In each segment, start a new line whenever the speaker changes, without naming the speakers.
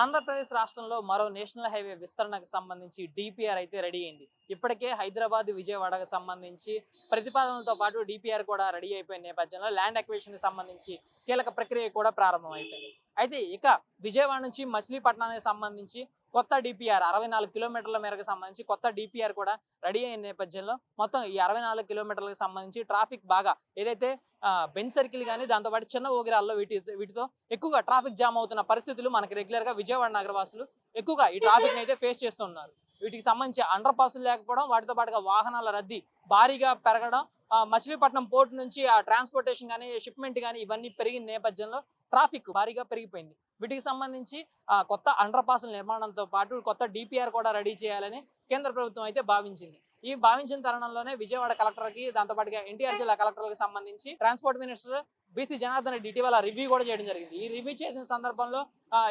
ఆంధ్రప్రదేశ్ రాష్ట్రంలో మరో national highway విస్తరణకు సంబంధించి డిపిఆర్ అయితే రెడీ అయింది. ఇప్పటికే హైదరాబాద్ విజయవాడకు సంబంధించి ప్రతిపాదనలతో పాటు డిపిఆర్ కూడా రెడీ అయిపోయిన నేపథ్యంలో ల్యాండ్ అక్వేషన్ సంబంధించి కీలక ప్రక్రియ కూడా ప్రారంభమైపోయింది. అయితే ఇక విజయవాడ నుంచి మచిలీపట్నానికి సంబంధించి కొత్త డిపిఆర్ అరవై నాలుగు కిలోమీటర్ల మేరకు సంబంధించి కొత్త డిపిఆర్ కూడా రెడీ అయిన నేపథ్యంలో మొత్తం ఈ అరవై నాలుగు కిలోమీటర్లకు సంబంధించి ట్రాఫిక్ బాగా ఏదైతే బెంచ్ సర్కిల్ కానీ దాంతోపాటు చిన్న ఊగిరాల్లో వీటి వీటితో ఎక్కువగా ట్రాఫిక్ జామ్ అవుతున్న పరిస్థితులు మనకి రెగ్యులర్గా విజయవాడ నగరవాసులు ఎక్కువగా ఈ ట్రాఫిక్ అయితే ఫేస్ చేస్తున్నారు వీటికి సంబంధించి అండర్ పాసులు లేకపోవడం వాటితో పాటుగా వాహనాల రద్దీ భారీగా పెరగడం మచిలీపట్నం పోర్ట్ నుంచి ఆ ట్రాన్స్పోర్టేషన్ కానీ షిప్మెంట్ కానీ ఇవన్నీ పెరిగిన నేపథ్యంలో ట్రాఫిక్ భారీగా పెరిగిపోయింది. వీటికి సంబంధించి ఆ, కొత్త అండర్ పాసుల నిర్మాణంతో పాటు కొత్త డిపిఆర్ కూడా రెడీ చేయాలని కేంద్ర ప్రభుత్వం అయితే భావించింది. ఈ భావించిన తరుణంలోనే విజయవాడ కలెక్టర్కి దాంతోపాటుగా ఎన్టీఆర్ జిల్లా కలెక్టర్కి సంబంధించి transport minister BC Janardhan Reddy ఇటీవల రివ్యూ కూడా చేయడం జరిగింది. ఈ రివ్యూ చేసిన సందర్భంలో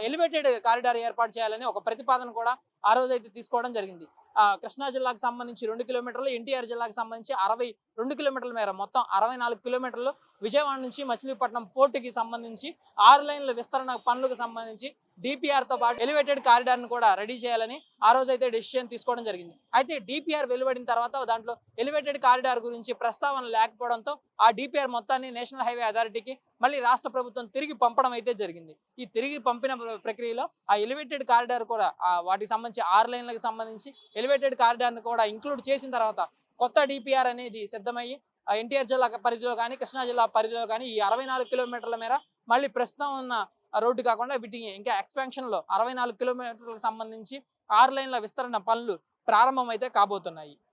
ఎలివేటెడ్ కారిడార్ ఏర్పాటు చేయాలని ఒక ప్రతిపాదన కూడా ఆ రోజు అయితే తీసుకోవడం జరిగింది. ఆ, కృష్ణా జిల్లాకు సంబంధించి రెండు కిలోమీటర్లు ఎన్టీఆర్ జిల్లాకు సంబంధించి అరవై రెండు కిలోమీటర్ల మేర మొత్తం అరవై నాలుగు కిలోమీటర్లు విజయవాడ నుంచి మచిలీపట్నం పోర్టుకి సంబంధించి ఆరు లైన్ల విస్తరణ పనులకు సంబంధించి డిపిఆర్తో తో పాటు ఎలివేటెడ్ కారిడార్ను కూడా రెడీ చేయాలని ఆ రోజు అయితే డెసిషన్ తీసుకోవడం జరిగింది. అయితే డిపిఆర్ వెలువడిన తర్వాత దాంట్లో ఎలివేటెడ్ కారిడార్ గురించి ప్రస్తావన లేకపోవడంతో ఆ డిపిఆర్ మొత్తాన్ని నేషనల్ హైవే అథారిటీకి మళ్ళీ రాష్ట్ర ప్రభుత్వం తిరిగి పంపడం అయితే జరిగింది. ఈ తిరిగి పంపిన ప్రక్రియలో ఆ ఎలివేటెడ్ కారిడార్ కూడా వాటికి సంబంధించి ఆరు లైన్లకు సంబంధించి ఎలివేటెడ్ కారిడార్ను కూడా ఇంక్లూడ్ చేసిన తర్వాత కొత్త డిపిఆర్ అనేది సిద్ధమయ్యి ఎన్టీఆర్ జిల్లా పరిధిలో కానీ కృష్ణా జిల్లా పరిధిలో కానీ ఈ అరవై నాలుగు కిలోమీటర్ల మేర మళ్ళీ ప్రస్తుతం ఉన్న రోడ్డు కాకుండా వీటికి ఇంకా ఎక్స్పాన్షన్లో అరవై నాలుగు కిలోమీటర్లకు సంబంధించి ఆరు లైన్ల విస్తరణ పనులు ప్రారంభమైతే కాబోతున్నాయి.